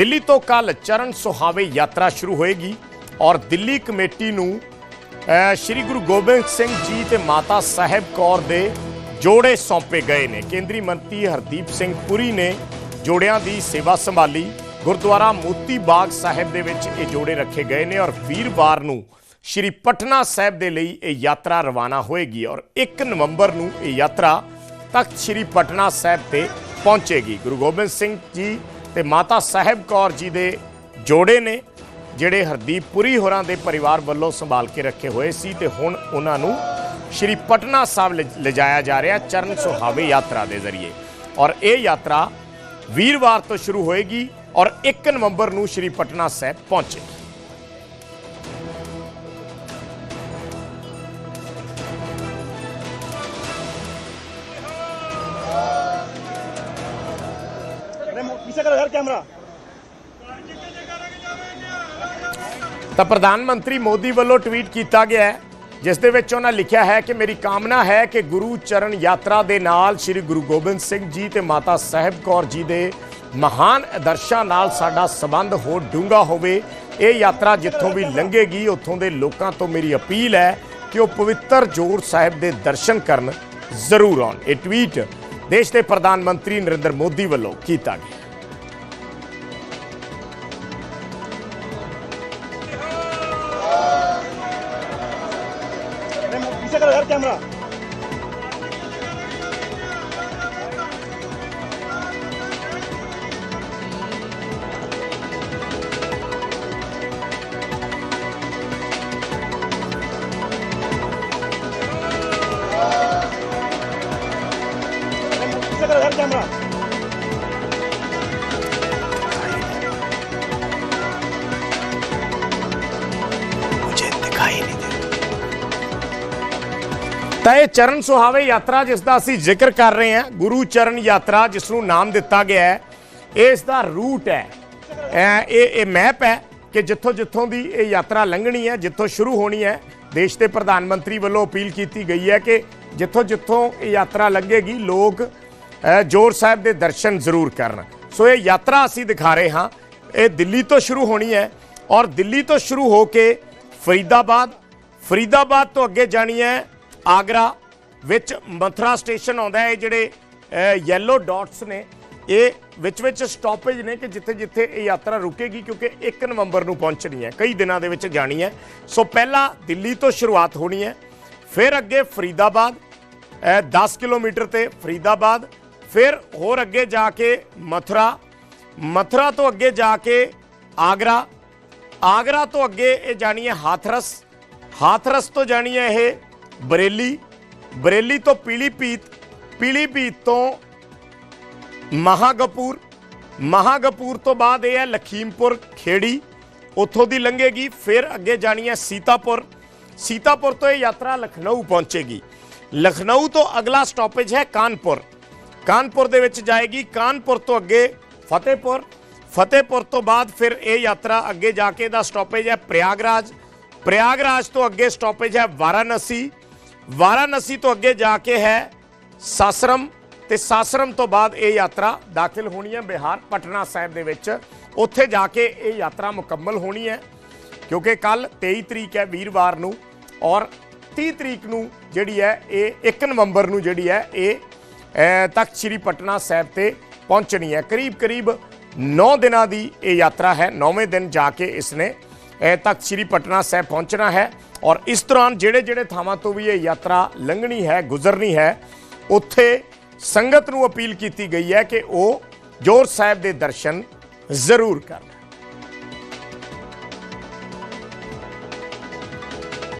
ਦਿੱਲੀ ਤੋਂ ਕੱਲ ਚਰਨ ਸੁਹਾਵੇ ਯਾਤਰਾ ਸ਼ੁਰੂ ਹੋਏਗੀ ਔਰ ਦਿੱਲੀ ਕਮੇਟੀ ਨੂੰ ਸ਼੍ਰੀ ਗੁਰੂ ਗੋਬਿੰਦ ਸਿੰਘ ਜੀ ਤੇ ਮਾਤਾ ਸਾਹਿਬ ਕੌਰ ਦੇ ਜੋੜੇ ਸੌਂਪੇ ਗਏ ਨੇ। ਕੇਂਦਰੀ ਮੰਤਰੀ ਹਰਦੀਪ ਸਿੰਘ ਪੁਰੀ ਨੇ ਜੋੜਿਆਂ ਦੀ ਸੇਵਾ ਸੰਭਾਲੀ। ਗੁਰਦੁਆਰਾ ਮੋਤੀ ਬਾਗ ਸਾਹਿਬ ਦੇ ਵਿੱਚ ਇਹ ਜੋੜੇ ਰੱਖੇ ਗਏ ਨੇ ਔਰ ਵੀਰਵਾਰ ਨੂੰ ਸ਼੍ਰੀ ਪਟਨਾ ਸਾਹਿਬ ਦੇ ਲਈ ਇਹ ਯਾਤਰਾ ਰਵਾਨਾ ਹੋਏਗੀ ਔਰ 1 ਨਵੰਬਰ ਨੂੰ ਇਹ ਯਾਤਰਾ ਤਖਤ ਸ਼੍ਰੀ ਪਟਨਾ ਸਾਹਿਬ ਤੇ ਪਹੁੰਚੇਗੀ। ਗੁਰੂ ਗੋਬਿੰਦ ਸਿੰਘ ਜੀ ਤੇ ਮਾਤਾ ਸਾਹਿਬ ਕੌਰ ਜੀ ਦੇ ਜੋੜੇ ਨੇ, ਜਿਹੜੇ ਹਰਦੀਪ ਪੁਰੀ ਹੋਰਾਂ ਦੇ ਪਰਿਵਾਰ ਵੱਲੋਂ ਸੰਭਾਲ ਕੇ ਰੱਖੇ ਹੋਏ ਸੀ ਤੇ ਹੁਣ ਉਹਨਾਂ ਨੂੰ ਸ਼੍ਰੀ ਪਟਨਾ ਸਾਹਿਬ ਲਿ- ਲਿਜਾਇਆ ਜਾ ਰਿਹਾ ਚਰਨ ਸੁਹਾਵੇ ਯਾਤਰਾ ਦੇ ਜ਼ਰੀਏ। ਔਰ ਇਹ ਯਾਤਰਾ ਵੀਰਵਾਰ ਤੋਂ ਸ਼ੁਰੂ ਹੋਏਗੀ ਔਰ 1 ਨਵੰਬਰ ਨੂੰ ਸ਼੍ਰੀ ਪਟਨਾ ਸਾਹਿਬ ਪਹੁੰਚੇਗੀ। पीछे करो यार कैमरा ਤਾਂ ਪ੍ਰਧਾਨ ਮੰਤਰੀ ਮੋਦੀ ਵੱਲੋਂ ਟਵੀਟ ਕੀਤਾ ਗਿਆ ਹੈ ਜਿਸ ਦੇ ਵਿੱਚ ਉਹਨਾਂ ਲਿਖਿਆ ਹੈ ਕਿ ਮੇਰੀ ਕਾਮਨਾ ਹੈ ਕਿ ਗੁਰੂ ਚਰਨ ਯਾਤਰਾ ਦੇ ਨਾਲ ਸ੍ਰੀ ਗੁਰੂ ਗੋਬਿੰਦ ਸਿੰਘ ਜੀ ਤੇ ਮਾਤਾ ਸਾਹਿਬ ਕੌਰ ਜੀ ਦੇ ਮਹਾਨ ਆਦਰਸ਼ਾਂ ਨਾਲ ਸਾਡਾ ਸਬੰਧ ਹੋਰ ਡੂੰਘਾ ਹੋਵੇ ਇਹ ਯਾਤਰਾ ਜਿੱਥੋਂ ਵੀ ਲੰਘੇਗੀ ਉੱਥੋਂ ਦੇ ਲੋਕਾਂ ਤੋਂ ਮੇਰੀ ਅਪੀਲ ਹੈ ਕਿ ਉਹ ਪਵਿੱਤਰ ਜੋੜ ਸਾਹਿਬ ਦੇ ਦਰਸ਼ਨ ਕਰਨ ਜ਼ਰੂਰ ਆਉਣ ਇਹ ਟਵੀਟ ਦੇਸ਼ ਦੇ ਪ੍ਰਧਾਨ ਮੰਤਰੀ ਨਰਿੰਦਰ ਮੋਦੀ ਵੱਲੋਂ ਕੀਤਾ ਗਿਆ करो यार कैमरा अरे मो- पीछे करो यार कैमरा मुझे दिखाई नहीं दे ਤਾਂ ਇਹ ਚਰਨ ਸੁਹਾਵੇ ਯਾਤਰਾ ਜਿਸ ਦਾ ਅਸੀਂ ਜ਼ਿਕਰ ਕਰ ਰਹੇ ਹਾਂ, ਗੁਰੂ ਚਰਨ ਯਾਤਰਾ ਜਿਸ ਨੂੰ ਨਾਮ ਦਿੱਤਾ ਗਿਆ ਹੈ, ਇਸ ਦਾ ਰੂਟ ਹੈ। ਇਹ ਇਹ ਮੈਪ ਹੈ ਕਿ ਜਿੱਥੋਂ ਜਿੱਥੋਂ ਦੀ ਇਹ ਯਾਤਰਾ ਲੰਘਣੀ ਹੈ, ਜਿੱਥੋਂ ਸ਼ੁਰੂ ਹੋਣੀ ਹੈ, ਦੇਸ਼ ਦੇ ਪ੍ਰਧਾਨ ਮੰਤਰੀ ਵੱਲੋਂ ਅਪੀਲ ਕੀਤੀ ਗਈ ਹੈ ਕਿ ਜਿੱਥੋਂ ਜਿੱਥੋਂ ਇਹ ਯਾਤਰਾ ਲੱਗੇਗੀ ਲੋਕ ਜੋਰ ਸਾਹਿਬ ਦੇ ਦਰਸ਼ਨ ਜ਼ਰੂਰ ਕਰਨ। ਸੋ ਇਹ ਯਾਤਰਾ ਅਸੀਂ ਦਿਖਾ ਰਹੇ ਹਾਂ, ਇਹ ਦਿੱਲੀ ਤੋਂ ਸ਼ੁਰੂ ਹੋਣੀ ਹੈ ਔਰ ਦਿੱਲੀ ਤੋਂ ਸ਼ੁਰੂ ਹੋ ਕੇ ਫਰੀਦਾਬਾਦ ਫਰੀਦਾਬਾਦ ਤੋਂ ਅੱਗੇ ਜਾਣੀ ਹੈ ਆਗਰਾ ਵਿੱਚ ਮਥੁਰਾ ਸਟੇਸ਼ਨ ਆਉਂਦਾ ਹੈ, ਇਹ ਜਿਹੜੇ ਯੈਲੋ ਡਾਟਸ ਨੇ, ਇਹ ਵਿੱਚ ਵਿੱਚ ਸਟਾਪੇਜ ਨੇ ਕਿ ਜਿੱਥੇ ਜਿੱਥੇ ਇਹ ਯਾਤਰਾ ਰੁਕੇਗੀ, ਕਿਉਂਕਿ 1 ਨਵੰਬਰ ਨੂੰ ਪਹੁੰਚਣੀ ਹੈ, ਕਈ ਦਿਨਾਂ ਦੇ ਵਿੱਚ ਜਾਣੀ ਹੈ। ਸੋ ਪਹਿਲਾਂ ਦਿੱਲੀ ਤੋਂ ਸ਼ੁਰੂਆਤ ਹੋਣੀ ਹੈ, ਫਿਰ ਅੱਗੇ ਫਰੀਦਾਬਾਦ ਇਹ 10 ਕਿਲੋਮੀਟਰ ਤੇ ਫਰੀਦਾਬਾਦ, ਫਿਰ ਹੋਰ ਅੱਗੇ ਜਾ ਕੇ ਮਥੁਰਾ ਮਥੁਰਾ ਤੋਂ ਅੱਗੇ ਜਾ ਕੇ ਆਗਰਾ ਆਗਰਾ ਤੋਂ ਅੱਗੇ ਇਹ ਜਾਣੀ ਹੈ ਹਾਥਰਸ ਹਾਥਰਸ ਤੋਂ ਜਾਣੀ ਹੈ ਇਹ ਬਰੇਲੀ ਬਰੇਲੀ ਤੋਂ ਪੀਲੀਭੀਤ ਪੀਲੀਭੀਤ ਤੋਂ ਮਹਾਗਪੂਰ ਮਹਾਗਪੂਰ ਤੋਂ ਬਾਅਦ ਇਹ ਹੈ ਲਖੀਮਪੁਰ, ਖੇੜੀ, ਉੱਥੋਂ ਦੀ ਲੰਘੇਗੀ, ਫਿਰ ਅੱਗੇ ਜਾਣੀ ਹੈ ਸੀਤਾਪੁਰ। ਸੀਤਾਪੁਰ ਤੋਂ ਇਹ ਯਾਤਰਾ ਲਖਨਊ ਪਹੁੰਚੇਗੀ। ਲਖਨਊ ਤੋਂ ਅਗਲਾ ਸਟਾਪੇਜ ਹੈ ਕਾਨਪੁਰ। ਕਾਨਪੁਰ ਦੇ ਵਿੱਚ ਜਾਏਗੀ, ਕਾਨਪੁਰ ਤੋਂ ਅੱਗੇ ਫਤਿਹਪੁਰ। ਫਤਿਹਪੁਰ ਤੋਂ ਬਾਅਦ ਫਿਰ ਇਹ ਯਾਤਰਾ ਅੱਗੇ ਜਾ ਕੇ ਦਾ ਸਟਾਪੇਜ ਹੈ ਪ੍ਰਯਾਗਰਾਜ। ਪ੍ਰਯਾਗਰਾਜ ਤੋਂ ਅੱਗੇ ਸਟਾਪੇਜ ਹੈ ਵਾਰਾਣਸੀ। ਵਾਰਾਣਸੀ ਤੋਂ ਅੱਗੇ ਜਾ ਕੇ ਹੈ ਸਾਸਰਮ ਤੇ ਸਾਸਰਮ ਤੋਂ ਬਾਅਦ ਇਹ ਯਾਤਰਾ ਦਾਖਲ ਹੋਣੀ ਹੈ ਬਿਹਾਰ, ਪਟਨਾ ਸਾਹਿਬ ਦੇ ਵਿੱਚ। ਉੱਥੇ ਜਾ ਕੇ ਇਹ ਯਾਤਰਾ ਮੁਕੰਮਲ ਹੋਣੀ ਹੈ, ਕਿਉਂਕਿ ਕੱਲ 23 ਤਰੀਕ ਹੈ ਵੀਰਵਾਰ ਨੂੰ ਔਰ 30 ਤਰੀਕ ਨੂੰ ਜਿਹੜੀ ਹੈ ਇਹ 1 ਨਵੰਬਰ ਨੂੰ ਜਿਹੜੀ ਹੈ ਇਹ ਤਖਤ ਸ੍ਰੀ ਪਟਨਾ ਸਾਹਿਬ ਤੇ ਪਹੁੰਚਣੀ ਹੈ। ਕਰੀਬ ਕਰੀਬ 9 ਦਿਨਾਂ ਦੀ ਇਹ ਯਾਤਰਾ ਹੈ 9ਵੇਂ ਦਿਨ ਜਾ ਕੇ ਇਸਨੇ ਇਹ ਤਖਤ ਸ੍ਰੀ ਪਟਨਾ ਸਾਹਿਬ ਪਹੁੰਚਣਾ ਹੈ। ਔਰ ਇਸ ਦੌਰਾਨ ਜਿਹੜੇ ਜਿਹੜੇ ਥਾਵਾਂ ਤੋਂ ਵੀ ਇਹ ਯਾਤਰਾ ਲੰਘਣੀ ਹੈ, ਗੁਜ਼ਰਨੀ ਹੈ, ਉੱਥੇ ਸੰਗਤ ਨੂੰ ਅਪੀਲ ਕੀਤੀ ਗਈ ਹੈ ਕਿ ਉਹ ਜੋਰ ਸਾਹਿਬ ਦੇ ਦਰਸ਼ਨ ਜ਼ਰੂਰ ਕਰਨ।